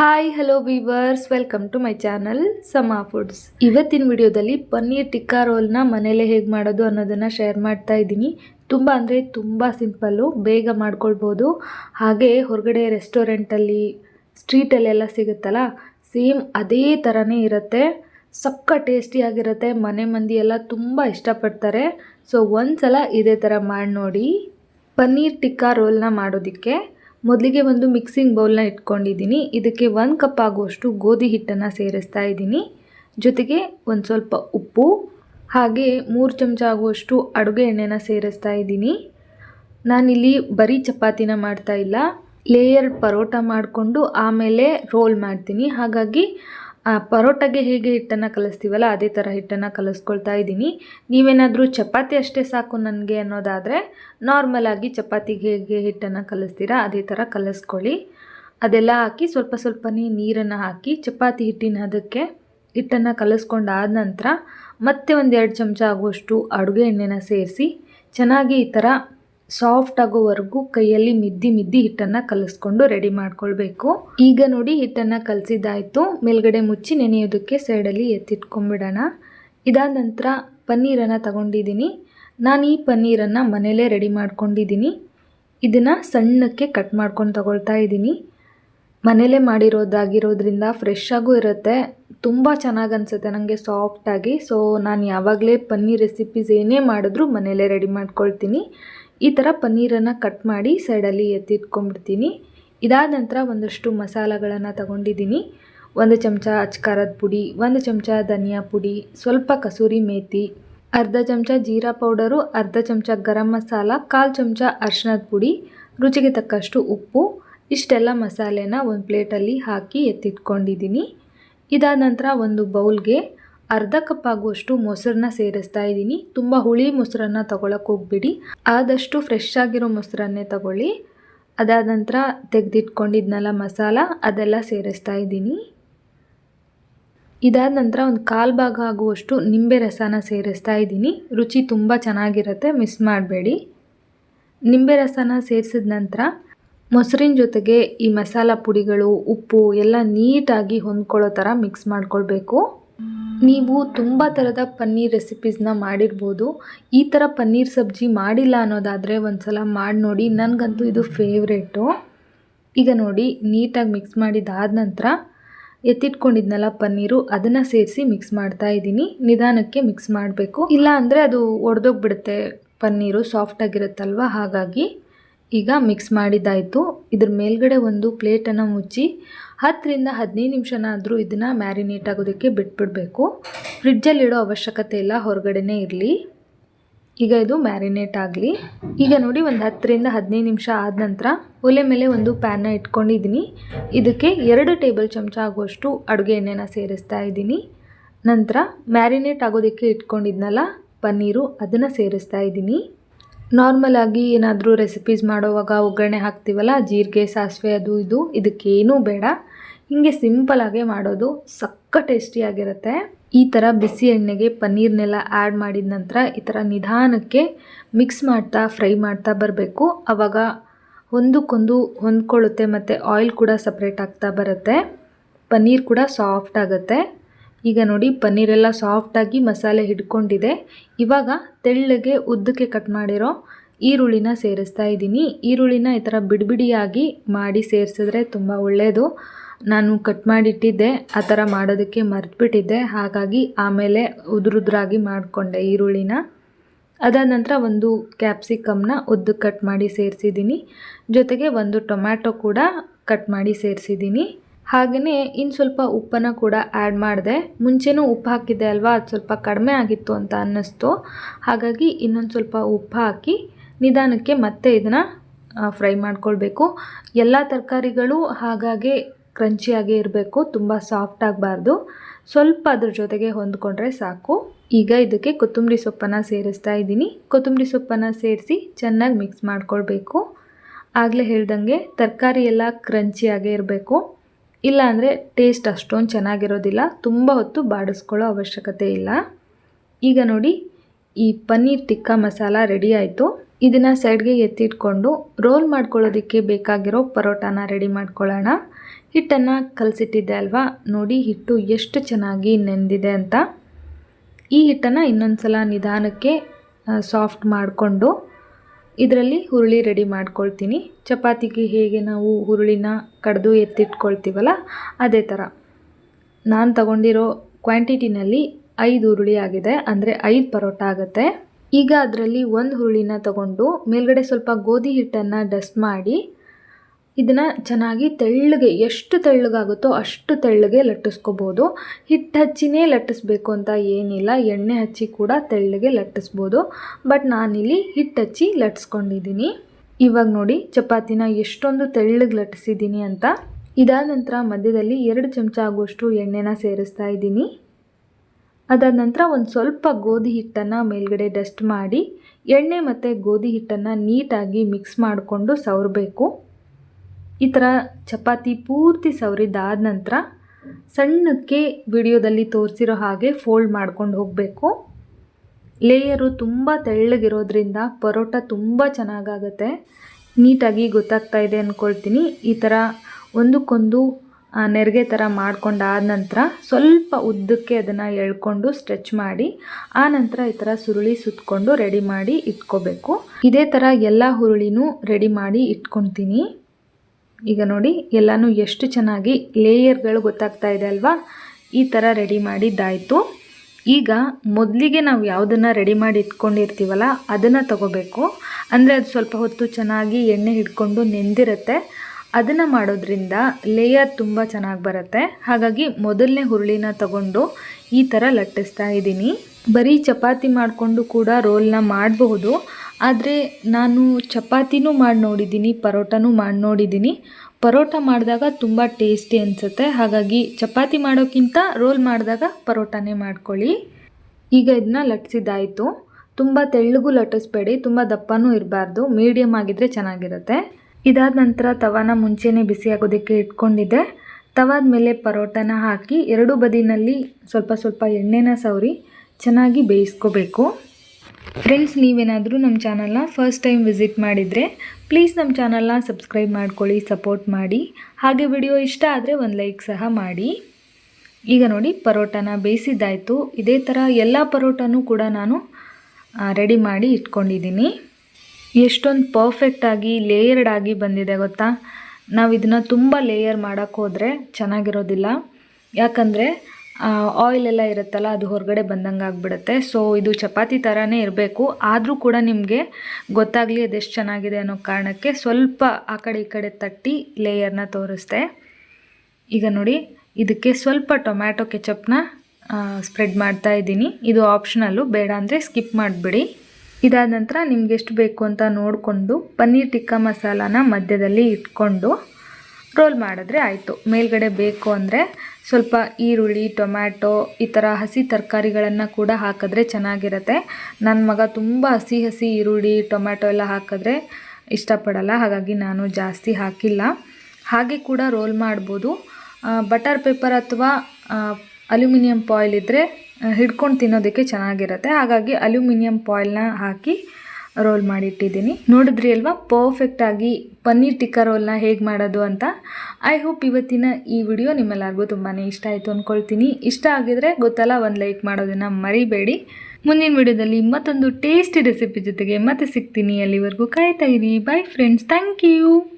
Hi hello viewers welcome to my channel Sama foods ಇವತ್ತಿನ ವಿಡಿಯೋದಲ್ಲಿ ಪನ್ನೀರ್ ಟಿಕ್ಕಾ ರೋಲ್ನ ಮನೇಲೆ ಹೇಗೆ ಮಾಡೋದು ಅನ್ನೋದನ್ನು ಶೇರ್ ಮಾಡ್ತಾ ಇದ್ದೀನಿ. ತುಂಬ ಅಂದರೆ ತುಂಬ ಸಿಂಪಲ್ಲು ಬೇಗ ಮಾಡ್ಕೊಳ್ಬೋದು. ಹಾಗೆ ಹೊರಗಡೆ ರೆಸ್ಟೋರೆಂಟಲ್ಲಿ ಸ್ಟ್ರೀಟಲ್ಲೆಲ್ಲ ಸಿಗುತ್ತಲ್ಲ ಸೇಮ್ ಅದೇ ಥರನೇ ಇರುತ್ತೆ. ಸಕ್ಕ ಟೇಸ್ಟಿಯಾಗಿರುತ್ತೆ ಮನೆ ಮಂದಿ ಎಲ್ಲ ತುಂಬ ಇಷ್ಟಪಡ್ತಾರೆ. ಸೊ ಒಂದು ಸಲ ಇದೇ ಥರ ಮಾಡಿ ನೋಡಿ. ಪನ್ನೀರ್ ಟಿಕ್ಕಾ ರೋಲ್ನ ಮಾಡೋದಕ್ಕೆ ಮೊದಲಿಗೆ ಒಂದು ಮಿಕ್ಸಿಂಗ್ ಬೌಲ್ನ ಇಟ್ಕೊಂಡಿದ್ದೀನಿ. ಇದಕ್ಕೆ ಒಂದು ಕಪ್ ಆಗುವಷ್ಟು ಗೋಧಿ ಹಿಟ್ಟನ್ನು ಸೇರಿಸ್ತಾ ಇದ್ದೀನಿ. ಜೊತೆಗೆ ಒಂದು ಸ್ವಲ್ಪ ಉಪ್ಪು, ಹಾಗೆ ಮೂರು ಚಮಚ ಆಗುವಷ್ಟು ಅಡುಗೆ ಎಣ್ಣೆನ ಸೇರಿಸ್ತಾ ಇದ್ದೀನಿ. ನಾನಿಲ್ಲಿ ಬರೀ ಚಪಾತಿನ ಮಾಡ್ತಾ ಇಲ್ಲ. ಲೇಯರ್ ಪರೋಟ ಮಾಡಿಕೊಂಡು ಆಮೇಲೆ ರೋಲ್ ಮಾಡ್ತೀನಿ. ಹಾಗಾಗಿ ಆ ಪರೋಟಗೆ ಹೇಗೆ ಹಿಟ್ಟನ್ನು ಕಲಿಸ್ತೀವಲ್ಲ, ಅದೇ ಥರ ಹಿಟ್ಟನ್ನು ಕಲಿಸ್ಕೊಳ್ತಾ ಇದ್ದೀನಿ. ನೀವೇನಾದರೂ ಚಪಾತಿ ಅಷ್ಟೇ ಸಾಕು ನನಗೆ ಅನ್ನೋದಾದರೆ ನಾರ್ಮಲಾಗಿ ಚಪಾತಿಗೆ ಹೇಗೆ ಹಿಟ್ಟನ್ನು ಕಲಿಸ್ತೀರಾ, ಅದೇ ಥರ ಕಲಿಸ್ಕೊಳ್ಳಿ. ಅದೆಲ್ಲ ಹಾಕಿ ಸ್ವಲ್ಪ ಸ್ವಲ್ಪನೇ ನೀರನ್ನು ಹಾಕಿ, ಚಪಾತಿ ಹಿಟ್ಟಿನ ಅದಕ್ಕೆ ಹಿಟ್ಟನ್ನು ಕಲಿಸ್ಕೊಂಡಾದ ನಂತರ ಮತ್ತೆ ಒಂದು ಎರಡು ಚಮಚ ಆಗುವಷ್ಟು ಅಡುಗೆ ಎಣ್ಣೆನ ಸೇರಿಸಿ, ಚೆನ್ನಾಗಿ ಈ ಥರ ಸಾಫ್ಟ್ ಆಗೋವರೆಗೂ ಕೈಯಲ್ಲಿ ಮಿದ್ದಿ ಮಿದ್ದಿ ಹಿಟ್ಟನ್ನು ಕಲಸ್ಕೊಂಡು ರೆಡಿ ಮಾಡ್ಕೊಳ್ಬೇಕು. ಈಗ ನೋಡಿ ಹಿಟ್ಟನ್ನು ಕಲಸಿದ್ದಾಯಿತು. ಮೇಲ್ಗಡೆ ಮುಚ್ಚಿ ನೆನೆಯೋದಕ್ಕೆ ಸೈಡಲ್ಲಿ ಎತ್ತಿಟ್ಕೊಂಡ್ಬಿಡೋಣ. ಇದಾದ ನಂತರ ಪನ್ನೀರನ್ನು ತಗೊಂಡಿದ್ದೀನಿ. ನಾನು ಈ ಪನ್ನೀರನ್ನು ಮನೇಲೇ ರೆಡಿ ಮಾಡ್ಕೊಂಡಿದ್ದೀನಿ. ಇದನ್ನು ಸಣ್ಣಕ್ಕೆ ಕಟ್ ಮಾಡ್ಕೊಂಡು ತಗೊಳ್ತಾ ಇದ್ದೀನಿ. ಮನೇಲೇ ಮಾಡಿರೋದಾಗಿರೋದ್ರಿಂದ ಫ್ರೆಶ್ ಆಗೂ ಇರುತ್ತೆ. ತುಂಬ ಚೆನ್ನಾಗಿ ಅನಿಸುತ್ತೆ ನನಗೆ ಸಾಫ್ಟಾಗಿ ಸೊ ನಾನು ಯಾವಾಗಲೇ ಪನ್ನೀರ್ ರೆಸಿಪೀಸ್ ಏನೇ ಮಾಡಿದ್ರೂ ಮನೇಲೇ ರೆಡಿ ಮಾಡ್ಕೊಳ್ತೀನಿ. ಈ ಥರ ಪನ್ನೀರನ್ನು ಕಟ್ ಮಾಡಿ ಸೈಡಲ್ಲಿ ಎತ್ತಿಟ್ಕೊಂಡ್ಬಿಡ್ತೀನಿ. ಇದಾದ ನಂತರ ಒಂದಷ್ಟು ಮಸಾಲೆಗಳನ್ನು ತಗೊಂಡಿದ್ದೀನಿ. ಒಂದು ಚಮಚ ಅಚ್ಕಾರದ ಪುಡಿ, ಒಂದು ಚಮಚ ಧನಿಯಾ ಪುಡಿ, ಸ್ವಲ್ಪ ಕಸೂರಿ ಮೇಥಿ ಅರ್ಧ ಚಮಚ ಜೀರಾ ಪೌಡರು, ಅರ್ಧ ಚಮಚ ಗರಂ ಮಸಾಲ, ಕಾಲು ಚಮಚ ಅರ್ಶಿನದ ಪುಡಿ, ರುಚಿಗೆ ತಕ್ಕಷ್ಟು ಉಪ್ಪು, ಇಷ್ಟೆಲ್ಲ ಮಸಾಲೆನ ಒಂದು ಪ್ಲೇಟಲ್ಲಿ ಹಾಕಿ ಎತ್ತಿಟ್ಕೊಂಡಿದ್ದೀನಿ. ಇದಾದ ನಂತರ ಒಂದು ಬೌಲ್ಗೆ ಅರ್ಧ ಕಪ್ ಆಗುವಷ್ಟು ಮೊಸರನ್ನ ಸೇರಿಸ್ತಾ ಇದ್ದೀನಿ. ತುಂಬ ಹುಳಿ ಮೊಸರನ್ನ ತಗೊಳಕ್ಕೆ ಹೋಗ್ಬಿಡಿ. ಆದಷ್ಟು ಫ್ರೆಶ್ ಆಗಿರೋ ಮೊಸರನ್ನೇ ತಗೊಳ್ಳಿ. ಅದಾದ ನಂತರ ತೆಗೆದಿಟ್ಕೊಂಡಿದ್ನಲ್ಲ ಮಸಾಲ, ಅದೆಲ್ಲ ಸೇರಿಸ್ತಾ ಇದ್ದೀನಿ. ಇದಾದ ನಂತರ ಒಂದು ಕಾಲು ಭಾಗ ಆಗುವಷ್ಟು ನಿಂಬೆ ರಸನ ಸೇರಿಸ್ತಾ ಇದ್ದೀನಿ. ರುಚಿ ತುಂಬ ಚೆನ್ನಾಗಿರುತ್ತೆ ಮಿಸ್ ಮಾಡಬೇಡಿ. ನಿಂಬೆ ರಸನ ಸೇರಿಸಿದ ನಂತರ ಮೊಸರಿನ ಜೊತೆಗೆ ಈ ಮಸಾಲ ಪುಡಿಗಳು, ಉಪ್ಪು ಎಲ್ಲ ನೀಟಾಗಿ ಹೊಂದ್ಕೊಳ್ಳೋ ಥರ ಮಿಕ್ಸ್ ಮಾಡ್ಕೊಳ್ಬೇಕು. ನೀವು ತುಂಬ ಥರದ ಪನ್ನೀರ್ ರೆಸಿಪೀಸ್ನ ಮಾಡಿರ್ಬೋದು. ಈ ಥರ ಪನ್ನೀರ್ ಸಬ್ಜಿ ಮಾಡಿಲ್ಲ ಅನ್ನೋದಾದರೆ ಒಂದು ಸಲ ಮಾಡಿ ನೋಡಿ. ನನಗಂತೂ ಇದು ಫೇವ್ರೇಟು ಈಗ ನೋಡಿ, ನೀಟಾಗಿ ಮಿಕ್ಸ್ ಮಾಡಿದಾದ ನಂತರ ಎತ್ತಿಟ್ಕೊಂಡಿದ್ನಲ್ಲ ಪನ್ನೀರು, ಅದನ್ನು ಸೇರಿಸಿ ಮಿಕ್ಸ್ ಮಾಡ್ತಾ ಇದ್ದೀನಿ. ನಿಧಾನಕ್ಕೆ ಮಿಕ್ಸ್ ಮಾಡಬೇಕು. ಇಲ್ಲ ಅಂದರೆ ಅದು ಒಡೆದೋಗ್ಬಿಡುತ್ತೆ ಪನ್ನೀರು ಸಾಫ್ಟಾಗಿರುತ್ತಲ್ವ ಹಾಗಾಗಿ ಈಗ ಮಿಕ್ಸ್ ಮಾಡಿದ್ದಾಯಿತು. ಇದ್ರ ಮೇಲ್ಗಡೆ ಒಂದು ಪ್ಲೇಟನ್ನು ಮುಚ್ಚಿ ಹತ್ತರಿಂದ ಹದಿನೈದು ನಿಮಿಷನಾದರೂ ಇದನ್ನು ಮ್ಯಾರಿನೇಟ್ ಆಗೋದಕ್ಕೆ ಬಿಟ್ಬಿಡಬೇಕು. ಫ್ರಿಡ್ಜಲ್ಲಿಡೋ ಅವಶ್ಯಕತೆ ಇಲ್ಲ, ಹೊರಗಡೆನೇ ಇರಲಿ. ಈಗ ಇದು ಮ್ಯಾರಿನೇಟ್ ಆಗಲಿ. ಈಗ ನೋಡಿ ಒಂದು ಹತ್ತರಿಂದ ಹದಿನೈದು ನಿಮಿಷ ಆದ ನಂತರ ಒಲೆ ಮೇಲೆ ಒಂದು ಪ್ಯಾನ್ನ ಇಟ್ಕೊಂಡಿದ್ದೀನಿ ಇದಕ್ಕೆ ಎರಡು ಟೇಬಲ್ ಚಮಚ ಆಗುವಷ್ಟು ಅಡುಗೆ ಎಣ್ಣೆನ ಸೇರಿಸ್ತಾ ಇದ್ದೀನಿ. ನಂತರ ಮ್ಯಾರಿನೇಟ್ ಆಗೋದಕ್ಕೆ ಇಟ್ಕೊಂಡಿದ್ನಲ್ಲ, ಪನ್ನೀರು ಅದನ್ನು ಸೇರಿಸ್ತಾ ಇದ್ದೀನಿ. ನಾರ್ಮಲ್ ಆಗಿ ಏನಾದರೂ ರೆಸಿಪೀಸ್ ಮಾಡೋವಾಗ ಒಗ್ಗರಣೆ ಹಾಕ್ತೀವಲ್ಲ, ಜೀರಿಗೆ, ಸಾಸಿವೆ ಅದು ಇದು, ಇದಕ್ಕೇನೂ ಬೇಡ. ಹೀಗೆ ಸಿಂಪಲಾಗೆ ಮಾಡೋದು ಸಕ್ಕ ಟೇಸ್ಟಿಯಾಗಿರುತ್ತೆ ಈ ಥರ ಬಿಸಿ ಎಣ್ಣೆಗೆ ಪನ್ನೀರ್ನೆಲ್ಲ ಆ್ಯಡ್ ಮಾಡಿದ ನಂತರ ಈ ಥರ ನಿಧಾನಕ್ಕೆ ಮಿಕ್ಸ್ ಮಾಡ್ತಾ ಫ್ರೈ ಮಾಡ್ತಾ ಬರಬೇಕು. ಆವಾಗ ಒಂದಕ್ಕೊಂದು ಹೊಂದ್ಕೊಳ್ಳುತ್ತೆ ಮತ್ತು ಆಯಿಲ್ ಕೂಡ ಸಪ್ರೇಟ್ ಆಗ್ತಾ ಬರುತ್ತೆ. ಪನ್ನೀರ್ ಕೂಡ ಸಾಫ್ಟ್ ಆಗುತ್ತೆ. ಈಗ ನೋಡಿ, ಪನ್ನೀರೆಲ್ಲ ಸಾಫ್ಟಾಗಿ ಮಸಾಲೆ ಹಿಡ್ಕೊಂಡಿದೆ. ಇವಾಗ ತೆಳ್ಳಗೆ ಉದ್ದಕ್ಕೆ ಕಟ್ ಮಾಡಿರೋ ಈರುಳ್ಳಿನ ಸೇರಿಸ್ತಾ ಇದ್ದೀನಿ. ಈರುಳ್ಳಿನ ಈ ಥರ ಬಿಡಿಬಿಡಿಯಾಗಿ ಮಾಡಿ ಸೇರಿಸಿದ್ರೆ ತುಂಬ ಒಳ್ಳೆಯದು ನಾನು ಕಟ್ ಮಾಡಿಟ್ಟಿದ್ದೆ, ಆ ಥರ ಮಾಡೋದಕ್ಕೆ ಮರೆತುಬಿಟ್ಟಿದ್ದೆ. ಹಾಗಾಗಿ ಆಮೇಲೆ ಉದುರುದ್ರಾಗಿ ಮಾಡಿಕೊಂಡೆ ಈರುಳ್ಳಿನ. ಅದಾದ ನಂತರ ಒಂದು ಕ್ಯಾಪ್ಸಿಕಮ್ನ ಉದ್ದು ಕಟ್ ಮಾಡಿ ಸೇರಿಸಿದ್ದೀನಿ. ಜೊತೆಗೆ ಒಂದು ಟೊಮ್ಯಾಟೊ ಕೂಡ ಕಟ್ ಮಾಡಿ ಸೇರಿಸಿದ್ದೀನಿ. ಹಾಗೆಯೇ ಇನ್ನು ಸ್ವಲ್ಪ ಉಪ್ಪನ್ನು ಕೂಡ ಆ್ಯಡ್ ಮಾಡಿದೆ. ಮುಂಚೆನೂ ಉಪ್ಪು ಹಾಕಿದ್ದೆ ಅಲ್ವಾ? ಅದು ಸ್ವಲ್ಪ ಕಡಿಮೆ ಆಗಿತ್ತು ಅಂತ ಅನ್ನಿಸ್ತು. ಹಾಗಾಗಿ ಇನ್ನೊಂದು ಸ್ವಲ್ಪ ಉಪ್ಪು ಹಾಕಿ ನಿಧಾನಕ್ಕೆ ಮತ್ತೆ ಇದನ್ನು ಫ್ರೈ ಮಾಡ್ಕೊಳ್ಬೇಕು. ಎಲ್ಲ ತರಕಾರಿಗಳು ಹಾಗಾಗಿ ಕ್ರಂಚಿಯಾಗೇ ಇರಬೇಕು, ತುಂಬ ಸಾಫ್ಟ್ ಆಗಬಾರ್ದು. ಸ್ವಲ್ಪ ಅದ್ರ ಜೊತೆಗೆ ಹೊಂದ್ಕೊಂಡ್ರೆ ಸಾಕು. ಈಗ ಇದಕ್ಕೆ ಕೊತ್ತಂಬರಿ ಸೊಪ್ಪನ್ನು ಸೇರಿಸ್ತಾ ಇದ್ದೀನಿ. ಕೊತ್ತಂಬರಿ ಸೊಪ್ಪನ್ನು ಸೇರಿಸಿ ಚೆನ್ನಾಗಿ ಮಿಕ್ಸ್ ಮಾಡ್ಕೊಳ್ಬೇಕು. ಆಗಲೇ ಹೇಳ್ದಂಗೆ ತರಕಾರಿ ಎಲ್ಲ ಕ್ರಂಚಿಯಾಗೇ ಇರಬೇಕು. ಇಲ್ಲಾಂದರೆ ಟೇಸ್ಟ್ ಅಷ್ಟೊಂದು ಚೆನ್ನಾಗಿರೋದಿಲ್ಲ, ತುಂಬ ಹೊತ್ತು ಬಾಡಿಸ್ಕೊಳ್ಳೋ ಅವಶ್ಯಕತೆ ಇಲ್ಲ. ಈಗ ನೋಡಿ, ಈ ಪನ್ನೀರ್ ಟಿಕ್ಕಾ ಮಸಾಲ ರೆಡಿ ಆಯಿತು. ಇದನ್ನು ಸೈಡ್ಗೆ ಎತ್ತಿಟ್ಕೊಂಡು ರೋಲ್ ಮಾಡ್ಕೊಳ್ಳೋದಕ್ಕೆ ಬೇಕಾಗಿರೋ ಪರೋಟಾನ ರೆಡಿ ಮಾಡ್ಕೊಳ್ಳೋಣ. ಹಿಟ್ಟನ್ನು ಕಲಸಿಟ್ಟಿದ್ದೆ ಅಲ್ವಾ? ನೋಡಿ, ಹಿಟ್ಟು ಎಷ್ಟು ಚೆನ್ನಾಗಿ ನೆಂದಿದೆ ಅಂತ. ಈ ಹಿಟ್ಟನ್ನು ಇನ್ನೊಂದು ಸಲ ನಿಧಾನಕ್ಕೆ ಸಾಫ್ಟ್ ಮಾಡಿಕೊಂಡು ಇದರಲ್ಲಿ ಹುರುಳಿ ರೆಡಿ ಮಾಡ್ಕೊಳ್ತೀನಿ. ಚಪಾತಿಗೆ ಹೇಗೆ ನಾವು ಹುರುಳಿನ ಕಡ್ದು ಎತ್ತಿಟ್ಕೊಳ್ತೀವಲ್ಲ, ಅದೇ ಥರ ನಾನು ತಗೊಂಡಿರೋ ಕ್ವಾಂಟಿಟಿನಲ್ಲಿ ಐದು ಹುರುಳಿ ಆಗಿದೆ, ಅಂದರೆ ಐದು ಪರೋಟ ಆಗುತ್ತೆ. ಈಗ ಅದರಲ್ಲಿ ಒಂದು ಹುರುಳಿನ ತಗೊಂಡು ಮೇಲ್ಗಡೆ ಸ್ವಲ್ಪ ಗೋಧಿ ಹಿಟ್ಟನ್ನು ಡಸ್ಟ್ ಮಾಡಿ ಇದನ್ನು ಚೆನ್ನಾಗಿ ತೆಳ್ಳಗೆ ಎಷ್ಟು ತೆಳ್ಳಗಾಗುತ್ತೋ ಅಷ್ಟು ತೆಳ್ಳಗೆ ಲಟ್ಟಿಸ್ಕೋಬೋದು. ಹಿಟ್ಟು ಹಚ್ಚಿನೇ ಲಟ್ಟಿಸ್ಬೇಕು ಅಂತ ಏನಿಲ್ಲ. ಎಣ್ಣೆ ಹಚ್ಚಿ ಕೂಡ ತೆಳ್ಳಗೆ ಲಟ್ಟಿಸ್ಬೋದು. ಬಟ್ ನಾನಿಲ್ಲಿ ಹಿಟ್ಟು ಹಚ್ಚಿ ಲಟ್ಟಿಸ್ಕೊಂಡಿದ್ದೀನಿ. ಇವಾಗ ನೋಡಿ ಚಪಾತಿನ ಎಷ್ಟೊಂದು ತೆಳ್ಳಗೆ ಲಟ್ಟಿಸಿದ್ದೀನಿ ಅಂತ. ಇದಾದ ನಂತರ ಮಧ್ಯದಲ್ಲಿ ಎರಡು ಚಮಚ ಆಗುವಷ್ಟು ಎಣ್ಣೆನ ಸೇರಿಸ್ತಾ ಇದ್ದೀನಿ. ಅದಾದ ನಂತರ ಒಂದು ಸ್ವಲ್ಪ ಗೋಧಿ ಹಿಟ್ಟನ್ನು ಮೇಲ್ಗಡೆ ಡಸ್ಟ್ ಮಾಡಿ, ಎಣ್ಣೆ ಮತ್ತು ಗೋಧಿ ಹಿಟ್ಟನ್ನು ನೀಟಾಗಿ ಮಿಕ್ಸ್ ಮಾಡಿಕೊಂಡು ಸವರಬೇಕು. ಈ ಥರ ಚಪಾತಿ ಪೂರ್ತಿ ಸವರಿದಾದ ನಂತರ ಸಣ್ಣಕ್ಕೆ ವಿಡಿಯೋದಲ್ಲಿ ತೋರಿಸಿರೋ ಹಾಗೆ ಫೋಲ್ಡ್ ಮಾಡ್ಕೊಂಡು ಹೋಗಬೇಕು. ಲೇಯರು ತುಂಬ ತೆಳ್ಳಗಿರೋದ್ರಿಂದ ಪರೋಟ ತುಂಬ ಚೆನ್ನಾಗಾಗತ್ತೆ. ನೀಟಾಗಿ ಗೊತ್ತಾಗ್ತಾ ಇದೆ ಅಂದ್ಕೊಳ್ತೀನಿ ಈ ಥರ ಒಂದಕ್ಕೊಂದು ನೆರಿಗೆ ಥರ ಮಾಡ್ಕೊಂಡಾದ ನಂತರ ಸ್ವಲ್ಪ ಉದ್ದಕ್ಕೆ ಅದನ್ನು ಎಳ್ಕೊಂಡು ಸ್ಟ್ರೆಚ್ ಮಾಡಿ, ಆ ನಂತರ ಈ ಥರ ಸುರುಳಿ ಸುತ್ತಕೊಂಡು ರೆಡಿ ಮಾಡಿ ಇಟ್ಕೋಬೇಕು. ಇದೇ ಥರ ಎಲ್ಲ ಹುರುಳಿನೂ ರೆಡಿ ಮಾಡಿ ಇಟ್ಕೊತೀನಿ ಈಗ ನೋಡಿ, ಎಲ್ಲನೂ ಎಷ್ಟು ಚೆನ್ನಾಗಿ ಲೇಯರ್ಗಳು ಗೊತ್ತಾಗ್ತಾ ಇದೆ ಅಲ್ವಾ? ಈ ಥರ ರೆಡಿ ಮಾಡಿದ್ದಾಯಿತು. ಈಗ ಮೊದಲಿಗೆ ನಾವು ಯಾವುದನ್ನು ರೆಡಿ ಮಾಡಿ ಇಟ್ಕೊಂಡಿರ್ತೀವಲ್ಲ, ಅದನ್ನು ತಗೋಬೇಕು. ಅಂದರೆ ಅದು ಸ್ವಲ್ಪ ಹೊತ್ತು ಚೆನ್ನಾಗಿ ಎಣ್ಣೆ ಹಿಡ್ಕೊಂಡು ನೆಂದಿರುತ್ತೆ. ಅದನ್ನು ಮಾಡೋದ್ರಿಂದ ಲೇಯರ್ ತುಂಬ ಚೆನ್ನಾಗಿ ಬರುತ್ತೆ. ಹಾಗಾಗಿ ಮೊದಲನೇ ಹುರುಳಿನ ತಗೊಂಡು ಈ ಥರ ಲಟ್ಟಿಸ್ತಾ ಇದ್ದೀನಿ. ಬರೀ ಚಪಾತಿ ಮಾಡಿಕೊಂಡು ಕೂಡ ರೋಲ್ನ ಮಾಡಬಹುದು. ಆದರೆ ನಾನು ಚಪಾತಿನೂ ಮಾಡಿ ನೋಡಿದ್ದೀನಿ, ಪರೋಟನೂ ಮಾಡಿ ನೋಡಿದ್ದೀನಿ. ಪರೋಟ ಮಾಡಿದಾಗ ತುಂಬ ಟೇಸ್ಟಿ ಅನಿಸುತ್ತೆ. ಹಾಗಾಗಿ ಚಪಾತಿ ಮಾಡೋಕ್ಕಿಂತ ರೋಲ್ ಮಾಡಿದಾಗ ಪರೋಟನೇ ಮಾಡ್ಕೊಳ್ಳಿ. ಈಗ ಇದನ್ನ ಲಟ್ಟಿಸಿದ್ದಾಯಿತು ತುಂಬ ತೆಳ್ಳಗೂ ಲಟ್ಟಿಸ್ಬೇಡಿ, ತುಂಬ ದಪ್ಪನೂ ಇರಬಾರ್ದು ಮೀಡಿಯಮ್ ಆಗಿದ್ರೆ ಚೆನ್ನಾಗಿರುತ್ತೆ. ಇದಾದ ನಂತರ ತವಾನ ಮುಂಚೆನೇ ಬಿಸಿ ಆಗೋದಕ್ಕೆ ಇಟ್ಕೊಂಡಿದ್ದೆ. ತವಾದ ಮೇಲೆ ಪರೋಟನ ಹಾಕಿ ಎರಡು ಬದಿನಲ್ಲಿ ಸ್ವಲ್ಪ ಸ್ವಲ್ಪ ಎಣ್ಣೆನ ಸವರಿ ಚೆನ್ನಾಗಿ ಬೇಯಿಸ್ಕೋಬೇಕು. ಫ್ರೆಂಡ್ಸ್ ನೀವೇನಾದರೂ ನಮ್ಮ ಚಾನಲ್ನ ಫಸ್ಟ್ ಟೈಮ್ ವಿಸಿಟ್ ಮಾಡಿದರೆ ಪ್ಲೀಸ್ ನಮ್ಮ ಚಾನಲ್ನ ಸಬ್ಸ್ಕ್ರೈಬ್ ಮಾಡ್ಕೊಳ್ಳಿ ಸಪೋರ್ಟ್ ಮಾಡಿ. ಹಾಗೆ ವಿಡಿಯೋ ಇಷ್ಟ ಆದರೆ ಒಂದು ಲೈಕ್ ಸಹ ಮಾಡಿ. ಈಗ ನೋಡಿ, ಪರೋಟನ ಬೇಯಿಸಿದ್ದಾಯಿತು. ಇದೇ ಥರ ಎಲ್ಲ ಪರೋಟನೂ ಕೂಡ ನಾನು ರೆಡಿ ಮಾಡಿ ಇಟ್ಕೊಂಡಿದ್ದೀನಿ. ಎಷ್ಟೊಂದು ಪರ್ಫೆಕ್ಟಾಗಿ ಲೇಯರ್ಡ್ ಆಗಿ ಬಂದಿದೆ ಗೊತ್ತಾ? ನಾವು ಇದನ್ನು ತುಂಬ ಲೇಯರ್ ಮಾಡೋಕ್ಕೋದ್ರೆ ಚೆನ್ನಾಗಿರೋದಿಲ್ಲ. ಯಾಕಂದರೆ ಆಯಿಲ್ ಎಲ್ಲ ಇರುತ್ತಲ್ಲ, ಅದು ಹೊರಗಡೆ ಬಂದಂಗೆ ಆಗಿಬಿಡುತ್ತೆ. ಸೊ ಇದು ಚಪಾತಿ ಥರನೇ ಇರಬೇಕು. ಆದರೂ ಕೂಡ ನಿಮಗೆ ಗೊತ್ತಾಗಲಿ ಅದೆಷ್ಟು ಚೆನ್ನಾಗಿದೆ ಅನ್ನೋ ಕಾರಣಕ್ಕೆ ಸ್ವಲ್ಪ ಆ ಕಡೆ ಈ ಕಡೆ ತಟ್ಟಿ ಲೇಯರ್ನ ತೋರಿಸ್ದೆ ಈಗ ನೋಡಿ, ಇದಕ್ಕೆ ಸ್ವಲ್ಪ ಟೊಮ್ಯಾಟೊ ಕೆಚಪ್ನ ಸ್ಪ್ರೆಡ್ ಮಾಡ್ತಾ ಇದ್ದೀನಿ. ಇದು ಆಪ್ಷನಲ್ಲು ಬೇಡ ಅಂದರೆ ಸ್ಕಿಪ್ ಮಾಡಿಬಿಡಿ. ಇದಾದ ನಂತರ ನಿಮ್ಗೆ ಎಷ್ಟು ಬೇಕು ಅಂತ ನೋಡಿಕೊಂಡು ಪನ್ನೀರ್ ಟಿಕ್ಕಾ ಮಸಾಲಾನ ಮಧ್ಯದಲ್ಲಿ ಇಟ್ಕೊಂಡು ರೋಲ್ ಮಾಡಿದ್ರೆ ಆಯಿತು. ಮೇಲ್ಗಡೆ ಬೇಕು ಅಂದರೆ ಸ್ವಲ್ಪ ಈರುಳ್ಳಿ, ಟೊಮ್ಯಾಟೊ ಈ ಥರ ಹಸಿ ತರಕಾರಿಗಳನ್ನು ಕೂಡ ಹಾಕಿದ್ರೆ ಚೆನ್ನಾಗಿರುತ್ತೆ. ನನ್ನ ಮಗ ತುಂಬ ಹಸಿ ಹಸಿ ಈರುಳ್ಳಿ, ಟೊಮ್ಯಾಟೊ ಎಲ್ಲ ಹಾಕಿದ್ರೆ ಇಷ್ಟಪಡಲ್ಲ, ಹಾಗಾಗಿ ನಾನು ಜಾಸ್ತಿ ಹಾಕಿಲ್ಲ. ಹಾಗೆ ಕೂಡ ರೋಲ್ ಮಾಡ್ಬೋದು. ಬಟರ್ ಪೇಪರ್ ಅಥವಾ ಅಲ್ಯೂಮಿನಿಯಂ ಪಾಯಿಲ್ ಇದ್ದರೆ ಹಿಡ್ಕೊಂಡು ತಿನ್ನೋದಕ್ಕೆ ಚೆನ್ನಾಗಿರುತ್ತೆ. ಹಾಗಾಗಿ ಅಲ್ಯೂಮಿನಿಯಂ ಪಾಯಿಲ್ನ ಹಾಕಿ ರೋಲ್ ಮಾಡಿಟ್ಟಿದ್ದೀನಿ. ನೋಡಿದ್ರಿ ಅಲ್ವಾ? ಪರ್ಫೆಕ್ಟಾಗಿ ಪನ್ನೀರ್ ಟಿಕ್ಕಾ ರೋಲ್ನ ಹೇಗೆ ಮಾಡೋದು ಅಂತ? ಐ ಹೋಪ್ ಇವತ್ತಿನ ಈ ವಿಡಿಯೋ ನಿಮ್ಮೆಲ್ಲರಿಗೂ ತುಂಬಾ ಇಷ್ಟ ಆಯಿತು ಅಂದ್ಕೊಳ್ತೀನಿ ಇಷ್ಟ ಆಗಿದರೆ ಗೊತ್ತಲ್ಲ, ಒಂದು ಲೈಕ್ ಮಾಡೋದನ್ನು ಮರಿಬೇಡಿ. ಮುಂದಿನ ವಿಡಿಯೋದಲ್ಲಿ ಮತ್ತೊಂದು ಟೇಸ್ಟಿ ರೆಸಿಪಿ ಜೊತೆಗೆ ಮತ್ತೆ ಸಿಗ್ತೀನಿ. ಅಲ್ಲಿವರೆಗೂ ಕಾಯ್ತಾ ಇರಿ. Bye friends thank you